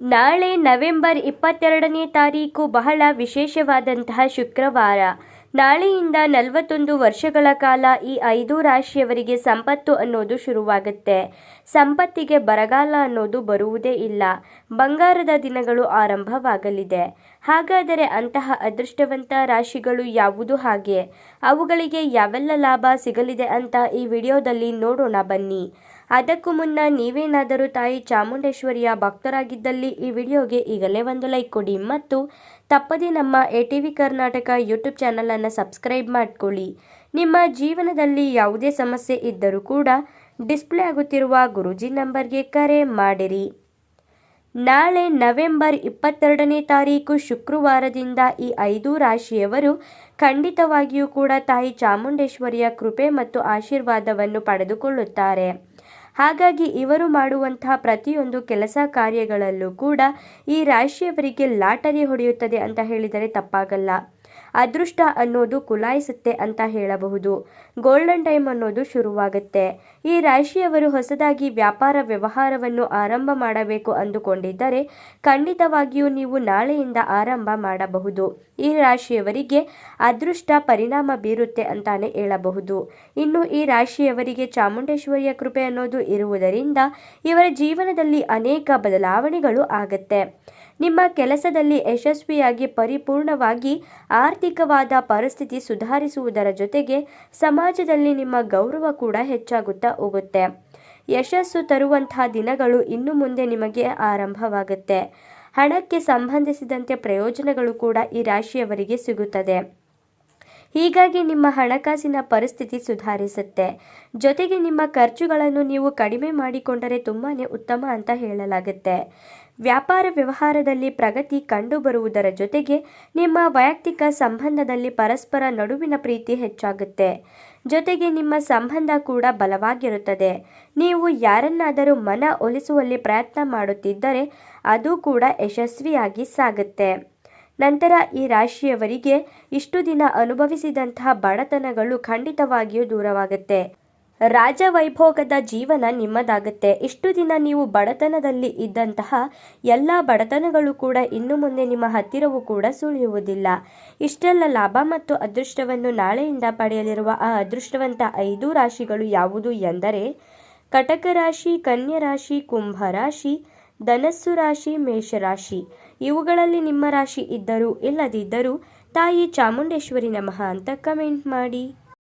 ನಾಳೆ ನವೆಂಬರ್ ಇಪ್ಪತ್ತೆರಡನೇ ತಾರೀಕು ಬಹಳ ವಿಶೇಷವಾದಂತಹ ಶುಕ್ರವಾರ. ನಾಳೆಯಿಂದ ನಲವತ್ತೊಂದು ವರ್ಷಗಳ ಕಾಲ ಈ ಐದು ರಾಶಿಯವರಿಗೆ ಸಂಪತ್ತು ಅನ್ನೋದು ಶುರುವಾಗುತ್ತೆ. ಸಂಪತ್ತಿಗೆ ಬರಗಾಲ ಅನ್ನೋದು ಬರುವುದೇ ಇಲ್ಲ. ಬಂಗಾರದ ದಿನಗಳು ಆರಂಭವಾಗಲಿದೆ. ಹಾಗಾದರೆ ಅಂತಹ ಅದೃಷ್ಟವಂತ ರಾಶಿಗಳು ಯಾವುದು ಹಾಗೆ? ಅವುಗಳಿಗೆ ಯಾವೆಲ್ಲ ಲಾಭ ಸಿಗಲಿದೆ ಅಂತ ಈ ವಿಡಿಯೋದಲ್ಲಿ ನೋಡೋಣ ಬನ್ನಿ. ಅದಕ್ಕೂ ಮುನ್ನ ನೀವೇನಾದರೂ ತಾಯಿ ಚಾಮುಂಡೇಶ್ವರಿಯ ಭಕ್ತರಾಗಿದ್ದಲ್ಲಿ ಈ ವಿಡಿಯೋಗೆ ಈಗಲೇ ಒಂದು ಲೈಕ್ ಕೊಡಿ ಮತ್ತು ತಪ್ಪದೇ ನಮ್ಮ A T V Karnataka YouTube ಚಾನಲನ್ನು ಸಬ್ಸ್ಕ್ರೈಬ್ ಮಾಡಿಕೊಳ್ಳಿ. ನಿಮ್ಮ ಜೀವನದಲ್ಲಿ ಯಾವುದೇ ಸಮಸ್ಯೆ ಇದ್ದರೂ ಕೂಡ ಡಿಸ್ಪ್ಲೇ ಆಗುತ್ತಿರುವ ಗುರುಜಿ ನಂಬರ್ಗೆ ಕರೆ ಮಾಡಿರಿ. ನಾಳೆ ನವೆಂಬರ್ ಇಪ್ಪತ್ತೆರಡನೇ ತಾರೀಕು ಶುಕ್ರವಾರದಿಂದ ಈ ಐದು ರಾಶಿಯವರು ಖಂಡಿತವಾಗಿಯೂ ಕೂಡ ತಾಯಿ ಚಾಮುಂಡೇಶ್ವರಿಯ ಕೃಪೆ ಮತ್ತು ಆಶೀರ್ವಾದವನ್ನು ಪಡೆದುಕೊಳ್ಳುತ್ತಾರೆ. ಹಾಗಾಗಿ ಇವರು ಮಾಡುವಂತಹ ಪ್ರತಿಯೊಂದು ಕೆಲಸ ಕಾರ್ಯಗಳಲ್ಲೂ ಕೂಡ ಈ ರಾಶಿಯವರಿಗೆ ಲಾಟರಿ ಹೊಡೆಯುತ್ತದೆ ಅಂತ ಹೇಳಿದರೆ ತಪ್ಪಾಗಲ್ಲ. ಅದೃಷ್ಟ ಅನ್ನೋದು ಕುಲಾಯಿಸುತ್ತೆ ಅಂತ ಹೇಳಬಹುದು. ಗೋಲ್ಡನ್ ಟೈಮ್ ಅನ್ನೋದು ಶುರುವಾಗುತ್ತೆ. ಈ ರಾಶಿಯವರು ಹೊಸದಾಗಿ ವ್ಯಾಪಾರ ವ್ಯವಹಾರವನ್ನು ಆರಂಭ ಮಾಡಬೇಕು ಅಂದುಕೊಂಡಿದ್ದರೆ ಖಂಡಿತವಾಗಿಯೂ ನೀವು ನಾಳೆಯಿಂದ ಆರಂಭ ಮಾಡಬಹುದು. ಈ ರಾಶಿಯವರಿಗೆ ಅದೃಷ್ಟ ಪರಿಣಾಮ ಬೀರುತ್ತೆ ಅಂತಾನೆ ಹೇಳಬಹುದು. ಇನ್ನು ಈ ರಾಶಿಯವರಿಗೆ ಚಾಮುಂಡೇಶ್ವರಿಯ ಕೃಪೆ ಅನ್ನೋದು ಇರುವುದರಿಂದ ಇವರ ಜೀವನದಲ್ಲಿ ಅನೇಕ ಬದಲಾವಣೆಗಳು ಆಗತ್ತೆ. ನಿಮ್ಮ ಕೆಲಸದಲ್ಲಿ ಯಶಸ್ವಿಯಾಗಿ ಪರಿಪೂರ್ಣವಾಗಿ ಆರ್ಥಿಕವಾದ ಪರಿಸ್ಥಿತಿ ಸುಧಾರಿಸುವುದರ ಜೊತೆಗೆ ಸಮಾಜದಲ್ಲಿ ನಿಮ್ಮ ಗೌರವ ಕೂಡ ಹೆಚ್ಚಾಗುತ್ತಾ ಹೋಗುತ್ತೆ. ಯಶಸ್ಸು ತರುವಂತಹ ದಿನಗಳು ಇನ್ನು ಮುಂದೆ ನಿಮಗೆ ಆರಂಭವಾಗುತ್ತೆ. ಹಣಕ್ಕೆ ಸಂಬಂಧಿಸಿದಂತೆ ಪ್ರಯೋಜನಗಳು ಕೂಡ ಈ ರಾಶಿಯವರಿಗೆ ಸಿಗುತ್ತದೆ. ಹೀಗಾಗಿ ನಿಮ್ಮ ಹಣಕಾಸಿನ ಪರಿಸ್ಥಿತಿ ಸುಧಾರಿಸುತ್ತೆ. ಜೊತೆಗೆ ನಿಮ್ಮ ಖರ್ಚುಗಳನ್ನು ನೀವು ಕಡಿಮೆ ಮಾಡಿಕೊಂಡರೆ ತುಂಬಾ ಉತ್ತಮ ಅಂತ ಹೇಳಲಾಗುತ್ತೆ. ವ್ಯಾಪಾರ ವ್ಯವಹಾರದಲ್ಲಿ ಪ್ರಗತಿ ಕಂಡುಬರುವುದರ ಜೊತೆಗೆ ನಿಮ್ಮ ವೈಯಕ್ತಿಕ ಸಂಬಂಧದಲ್ಲಿ ಪರಸ್ಪರ ನಡುವಿನ ಪ್ರೀತಿ ಹೆಚ್ಚಾಗುತ್ತೆ. ಜೊತೆಗೆ ನಿಮ್ಮ ಸಂಬಂಧ ಕೂಡ ಬಲವಾಗಿರುತ್ತದೆ. ನೀವು ಯಾರನ್ನಾದರೂ ಮನ ಒಲಿಸುವಲ್ಲಿ ಪ್ರಯತ್ನ ಮಾಡುತ್ತಿದ್ದರೆ ಅದು ಕೂಡ ಯಶಸ್ವಿಯಾಗಿ ಸಾಗುತ್ತೆ. ನಂತರ ಈ ರಾಶಿಯವರಿಗೆ ಇಷ್ಟು ದಿನ ಅನುಭವಿಸಿದಂತಹ ಬಡತನಗಳು ಖಂಡಿತವಾಗಿಯೂ ದೂರವಾಗುತ್ತೆ. ರಾಜವೈಭೋಗದ ಜೀವನ ನಿಮ್ಮದಾಗುತ್ತೆ. ಇಷ್ಟು ದಿನ ನೀವು ಬಡತನದಲ್ಲಿ ಇದ್ದಂತಹ ಎಲ್ಲ ಬಡತನಗಳು ಕೂಡ ಇನ್ನು ಮುಂದೆ ನಿಮ್ಮ ಹತ್ತಿರವೂ ಕೂಡ ಸುಳಿಯುವುದಿಲ್ಲ. ಇಷ್ಟೆಲ್ಲ ಲಾಭ ಮತ್ತು ಅದೃಷ್ಟವನ್ನು ನಾಳೆಯಿಂದ ಪಡೆಯಲಿರುವ ಆ ಅದೃಷ್ಟವಂತ ಐದು ರಾಶಿಗಳು ಯಾವುದು ಎಂದರೆ ಕಟಕ ರಾಶಿ ಕನ್ಯರಾಶಿ ಕುಂಭ ರಾಶಿ, ಧನಸ್ಸು ರಾಶಿ ಮೇಷರಾಶಿ ಇವುಗಳಲ್ಲಿ ನಿಮ್ಮ ರಾಶಿ ಇದ್ದರೂ ಇಲ್ಲದಿದ್ದರೂ ತಾಯಿ ಚಾಮುಂಡೇಶ್ವರಿ ನಮಃ ಅಂತ ಕಮೆಂಟ್ ಮಾಡಿ.